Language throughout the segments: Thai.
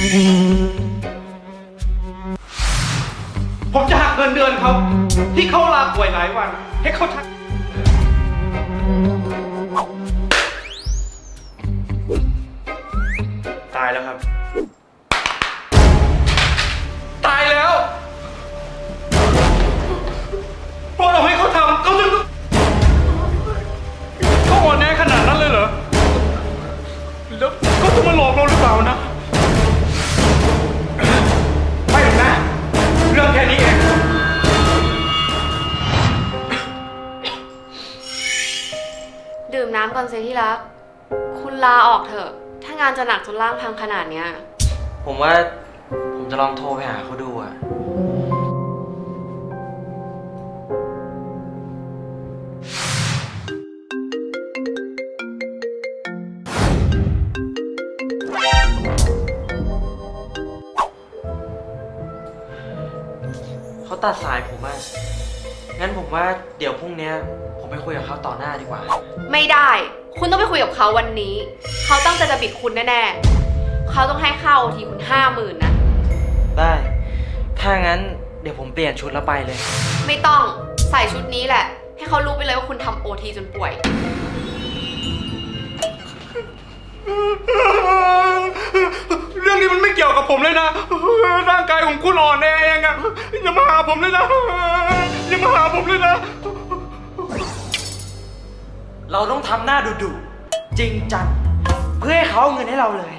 ผมจะหักเงินเดือนเขาที่เขาลาป่วยหลายวัน ให้เขาทักตายแล้วครับ ตายแล้วเพราะเราให้เขาทำเขาถึงเขาอ่อนแอขนาดนั้นเลยเหรอแล้วเขาจะมาหลอกเราหรือเปล่านะ น้ำก่อนสิที่รัก คุณลาออกเถอะ ถ้างานจะหนักจนร่างพังขนาดเนี้ย ผมว่าผมจะลองโทรไปหาเขาดูอะเขาตัดสายผมอะ งั้นผมว่าเดี๋ยวพรุ่งเนี้ยผมไปคุยกับเขาต่อหน้าดีกว่า ไม่ได้ คุณต้องไปคุยกับเขาวันนี้ เขาตั้งใจจะบิดคุณแน่ๆ เขาต้องให้ค่าโอทีคุณห้าหมื่นนะ ได้ ถ้างั้นเดี๋ยวผมเปลี่ยนชุดแล้วไปเลย ไม่ต้องใส่ชุดนี้แหละ ให้เขารู้ไปเลยว่าคุณทำโอทีจนป่วย เรื่องนี้มันไม่เกี่ยวกับผมเลยนะ ร่างกายของคุณอ่อนแอเองอะอย่ามาหาผมเลยนะ อย่ามาหาผมเลยนะ เราต้องทำหน้าดุดุๆจริงจัง เพื่อให้เขาเอาเงินให้เราเลย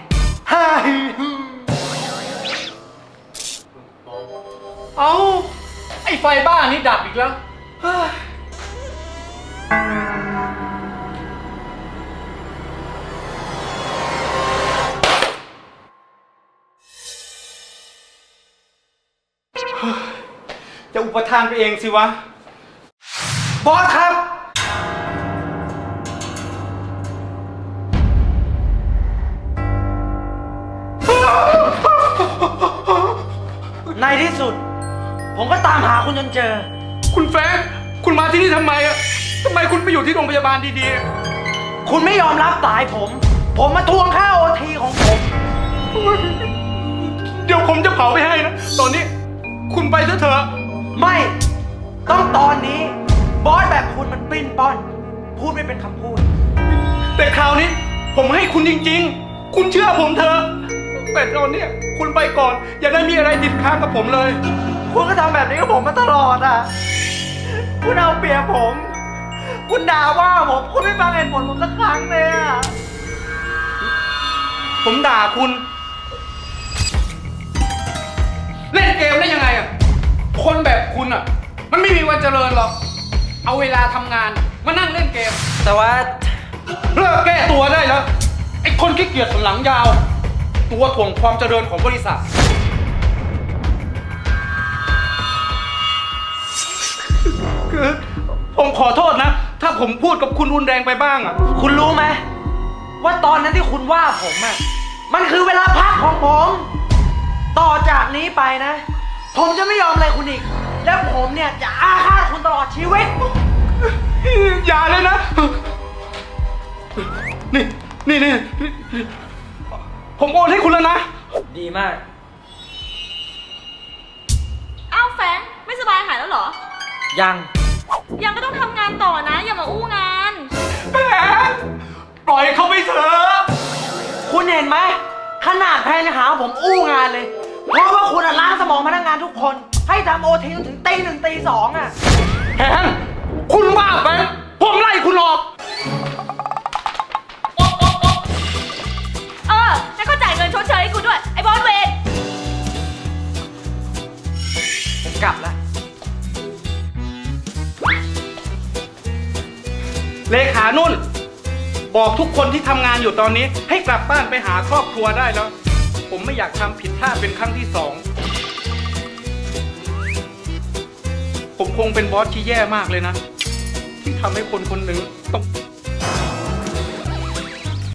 เอาไอ้ไฟบ้านี่ดับอีกแล้วจะ อุปทานไปเองสิวะ บอสครับ ในที่สุด ผมก็ตามหาคุณจนเจอ คุณแฟรงค์คุณมาที่นี่ทำไมอะทำไมคุณไปอยู่ที่โรงพยาบาลดีคุณไม่ยอมรับสายผม ผมมาทวงค่าโอทีของผม พูดไม่เป็นคำพูด แต่คราวนี้ผมให้คุณจริง ๆ คุณเชื่อผมเถอะแต่ตอนเนี้ยคุณไปก่อน อย่าได้มีอะไรติดค้างกับผมเลย คุณก็ทำแบบนี้กับผมมาตลอดอะ คุณเอาเปรียบผม คุณด่าว่าผมคุณไม่ฟังเหตุผลผมสักครั้งเลยอะ ผมด่าคุณ เล่นเกมได้ยังไงอะ คนแบบคุณอะ มันไม่มีวันเจริญหรอก เอาเวลาทำงาน มานั่งเล่นเกม แต่ว่า เลิกแก้ตัวได้แล้ว ไอ้คนขี้เกียจสันหลังยาว ตัวถ่วงความเจริญของบริษัท คือผมขอโทษนะ ถ้าผมพูดกับคุณรุนแรงไปบ้างอะ คุณรู้ไหมว่าตอนนั้นที่คุณว่าผมอะมันคือเวลาพักของผม ต่อจากนี้ไปนะ ผมจะไม่ยอมอะไรคุณอีก แล้วผมเนี่ยจะอาฆาตคุณตลอดชีวิต อย่าเลยนะนี่นี่นี่นี่ผมโอนให้คุณแล้วนะ ดีมาก อ้าวแฟรงค์ไม่สบายหายแล้วเหรอ ยัง ยังก็ต้องทำงานต่อนะ อย่ามาอู้งาน แหมปล่อยเขาไปเถอะคุณเห็นไหมขนาดแพนยังหาว่าผมอู้งานเลย เพราะว่าคุณอะล้างสมองพนักงานทุกคน ให้ทำโอทีจนถึงตีหนึ่งตีสองอะ เลขานุ่น บอกทุกคนที่ทำงานอยู่ตอนนี้ ให้กลับบ้านไปหาครอบครัวได้แล้ว ผมไม่อยากทำผิดพลาดเป็นครั้งที่สอง ผมคงเป็นบอสที่แย่มากเลยนะ ที่ทำให้คนคนหนึ่งต้อง